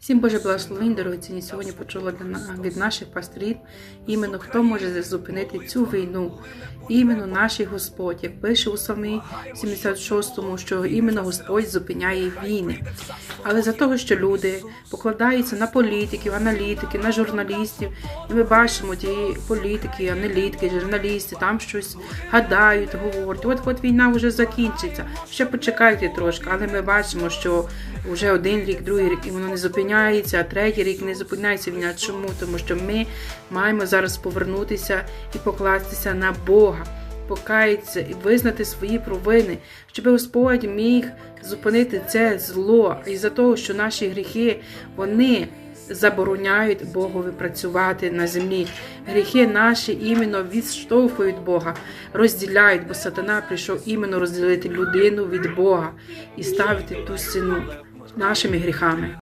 Всім Боже благословень, дорогоцінні. Сьогодні почула від наших пасторів іменно хто може зупинити цю війну. Іменно наш Господь, як пише у Псалмі 76-му, що іменно Господь зупиняє війни. Але за того, що люди покладаються на політиків, аналітиків, на журналістів, і ми бачимо ті політики, аналітики, журналісти, там щось гадають, говорять, от от війна вже закінчиться. Ще почекайте трошки, але ми бачимо, що вже один рік, другий рік і воно не зупиняється, а третій рік не зупиняється війна. Чому? Тому що ми маємо зараз повернутися і покластися на Бога, покаятися і визнати свої провини, щоб Господь міг зупинити це зло із-за того, що наші гріхи вони. Забороняють Богові працювати на землі. Гріхи наші іменно відштовхують Бога, розділяють, бо сатана прийшов іменно розділити людину від Бога і ставити ту стіну нашими гріхами.